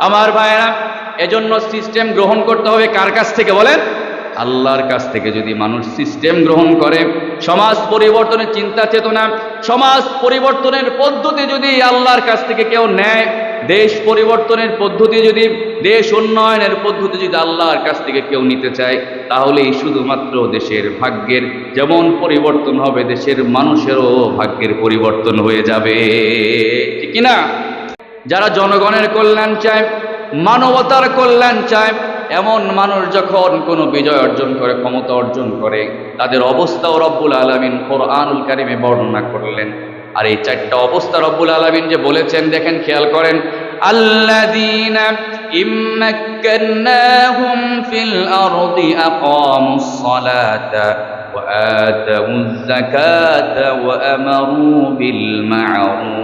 আমার ভাইয়েরা, এজন্য সিস্টেম গ্রহণ করতে হবে কার কাছ থেকে বলেন? আল্লাহর কাছ থেকে। যদি মানুষ সিস্টেম গ্রহণ করে, সমাজ পরিবর্তনের চিন্তা চেতনা, সমাজ পরিবর্তনের পদ্ধতি যদি আল্লাহর কাছ থেকে কেউ নেয়, দেশ পরিবর্তনের পদ্ধতি যদি, দেশ উন্নয়নের পদ্ধতি যদি আল্লাহর কাছ থেকে কেউ নিতে চায়, তাহলেই শুধুমাত্র দেশের ভাগ্যের যেমন পরিবর্তন হবে, দেশের মানুষেরও ভাগ্যের পরিবর্তন হয়ে যাবে। ঠিক না যারা জনগণের কল্যাণ চায় মানবতার কল্যাণ চায় এমন মানুষ যখন কোনো বিজয় অর্জন করে ক্ষমতা অর্জন করে তাদের অবস্থাও রব্বুল আলমিন কোরআনুল কারিমে বর্ণনা করলেন আর এই চারটা অবস্থা রব্বুল আলমিন যে বলেছেন দেখেন খেয়াল করেন الذين إن مكناهم في الأرض أقاموا الصلاة وآتوا الزكاة وأمروا بالمعروف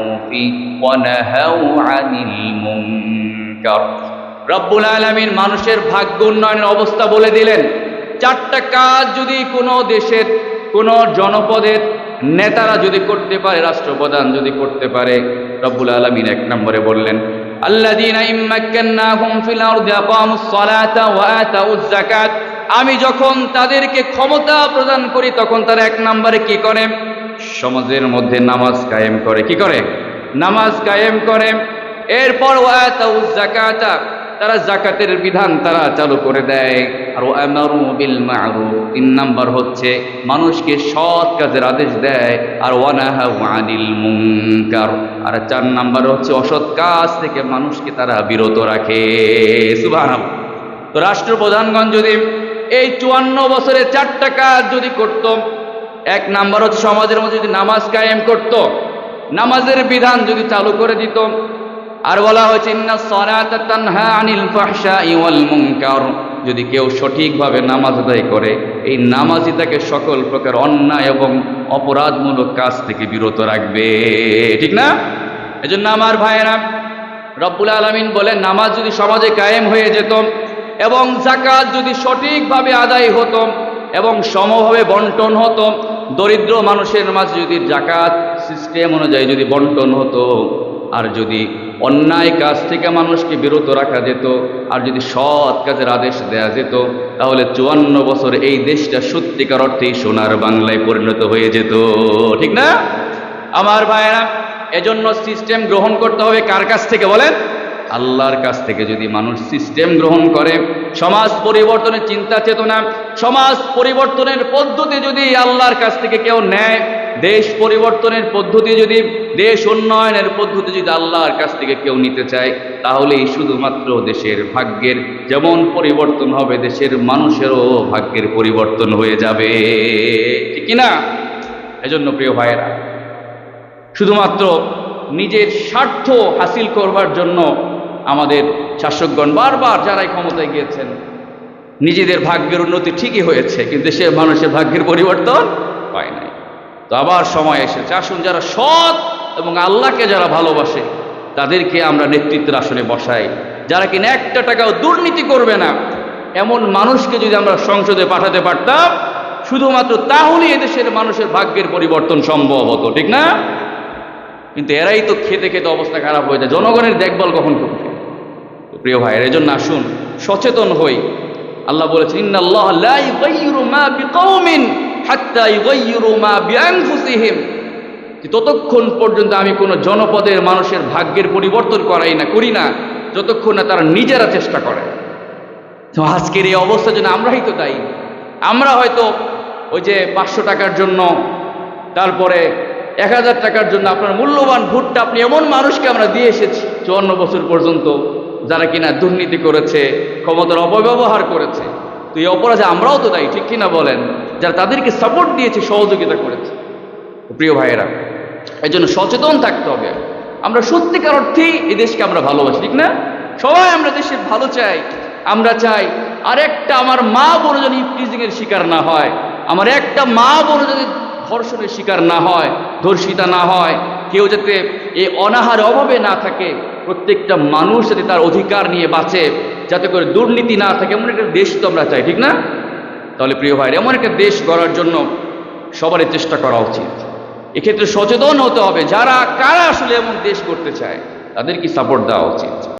ونهوا عن المنكر রব্বুল আলমিন মানুষের ভাগ্য উন্নয়নের অবস্থা বলে দিলেন চারটা কাজ যদি কোনো দেশের কোনো জনপদের নেতারা যদি করতে পারে রাষ্ট্রপ্রধান যদি করতে পারে রব্বুল আলমিন এক নম্বরে বললেন আল্লাযীনা ইম্মাক্কান্নাহুম ফিল আরদি আকামুস সালাতা ওয়া আতাউজ যাকাত আমি যখন তাদেরকে ক্ষমতা প্রদান করি তখন তারা এক নম্বরে কি করে সমাজের মধ্যে নামাজ কায়েম করে কি করে নামাজ কায়েম করে, এরপর তারা জাকাতের বিধান তারা চালু করে দেয়। আর তিন নাম্বার হচ্ছে, মানুষকে সৎ কাজের আদেশ দেয়। আর ওয়ানাহা আর চার নাম্বার হচ্ছে, অসৎ কাজ থেকে মানুষকে তারা বিরত রাখে। সুবহানাল্লাহ। তো রাষ্ট্রপ্রধানগণ যদি এই চুয়ান্ন বছরে চারটা কাজ যদি করত, এক নাম্বার হচ্ছে, সমাজের মধ্যে যদি নামাজ কায়েম করত নামাজের বিধান যদি চালু করে দিত, আর বলা হয়েছে যদি কেউ সঠিকভাবে নামাজ আদায় করে, এই নামাজই তাকে সকল প্রকার অন্যায় এবং অপরাধমূলক কাজ থেকে বিরত রাখবে। ঠিক না? এজন্য আমার ভাইয়েরা, রব্বুল আলমিন বলে নামাজ যদি সমাজে কায়েম হয়ে যেত এবং জাকাত যদি সঠিকভাবে আদায় হতো এবং সমভাবে বন্টন হতো দরিদ্র মানুষের মাঝে যদি জাকাত সিস্টেম অনুযায়ী যদি বন্টন হতো, আর যদি অন্যায় কাজ থেকে মানুষকে বিরত রাখা যেত, আর যদি সৎ কাজের আদেশ দেয়া যেত, তাহলে চুয়ান্ন বছর এই দেশটা সত্যিকার অর্থেই সোনার বাংলায় পরিণত হয়ে যেত। ঠিক না? আমার ভাইয়েরা, এজন্য সিস্টেম গ্রহণ করতে হবে কার কাছ থেকে বলেন? আল্লাহর কাছ থেকে যদি মানুষ সিস্টেম গ্রহণ করে, সমাজ পরিবর্তনের চিন্তা চেতনা, সমাজ পরিবর্তনের পদ্ধতি যদি আল্লাহর কাছ থেকে কেউ নেয়, দেশ পরিবর্তনের পদ্ধতি যদি, দেশ উন্নয়নের পদ্ধতি যদি আল্লাহর কাছ থেকে কেউ নিতে চায়, তাহলেই শুধুমাত্র দেশের ভাগ্যের যেমন পরিবর্তন হবে, দেশের মানুষেরও ভাগ্যের পরিবর্তন হয়ে যাবে। ঠিক না? এজন্য প্রিয় ভাইয়েরা, শুধুমাত্র নিজের স্বার্থ হাসিল করবার জন্য আমাদের শাসকগণ বারবার যারাই ক্ষমতায় গিয়েছেন, নিজেদের ভাগ্যের উন্নতি ঠিকই হয়েছে, কিন্তু সে মানুষের ভাগ্যের পরিবর্তন হয় নাই। তো আবার সময় এসেছে, আসুন যারা সৎ এবং আল্লাহকে যারা ভালোবাসে, তাদেরকে আমরা নেতৃত্বের আসনে বসাই, যারা কিনা একটা টাকাও দুর্নীতি করবে না। এমন মানুষকে যদি আমরা সংসদে পাঠাতে পারতাম, শুধুমাত্র তাহলেই এদেশের মানুষের ভাগ্যের পরিবর্তন সম্ভব হতো, ঠিক না? কিন্তু এরাই তো খেতে খেতে অবস্থা খারাপ হয়ে যায়। জনগণের দেখভাল কখন করবে? প্রিয় ভাইয়ের জন্য আসুন, সচেতন হই। আল্লাহ বলেছেন, ইন্নাল্লাহ লা ইউগাইয়িরু মা বিকওমিন হাত্তা ইউগাইয়িরু মা বিআনফুসিহিম। ততক্ষণ পর্যন্ত আমি কোনো জনপদের মানুষের ভাগ্যের পরিবর্তন করাই না, করি না, যতক্ষণ না তারা নিজেরা চেষ্টা করে। তো আজকের এই অবস্থার জন্য আমরাই তো তাই আমরা হয়তো ওই যে পাঁচশো টাকার জন্য, তারপরে এক হাজার টাকার জন্য আপনার মূল্যবান ভোটটা আপনি এমন মানুষকে আমরা দিয়ে এসেছি, চুয়ান্ন বছর পর্যন্ত। যারা কিনা দুর্নীতি করেছে, ক্ষমতার অপব্যবহার করেছে, তো এই অপরাধে আমরাও তো দায়ী, ঠিক কিনা বলেন? যারা তাদেরকে সাপোর্ট দিয়েছে, সহযোগিতা করেছে। প্রিয় ভাইয়েরা এই জন্য সচেতন থাকতে হবে। আমরা সত্যিকার অর্থেই এই দেশকে আমরা ভালোবাসি, ঠিক না? সবাই আমরা দেশের ভালো চাই, আমরা চাই আরেকটা আমার মা বোন যেন ইফটিজিংয়ের শিকার না হয়, আমার একটা মা বোন যদি ধর্ষণের শিকার না হয়, ধর্ষিতা না হয় কেউ যাতে এই অনাহার অভাবে না থাকে, প্রত্যেকটা মানুষ যাতে তার অধিকার নিয়ে বাঁচে, যাতে করে দুর্নীতি না থাকে, এমন একটা দেশ তো আমরা চাই, ঠিক না? তাহলে প্রিয় ভাই এমন একটা দেশ গড়ার জন্য সবারই চেষ্টা করা উচিত। এক্ষেত্রে সচেতন হতে হবে। যারা, কারা আসলে এমন দেশ করতে চায়, তাদেরকে সাপোর্ট দেওয়া উচিত।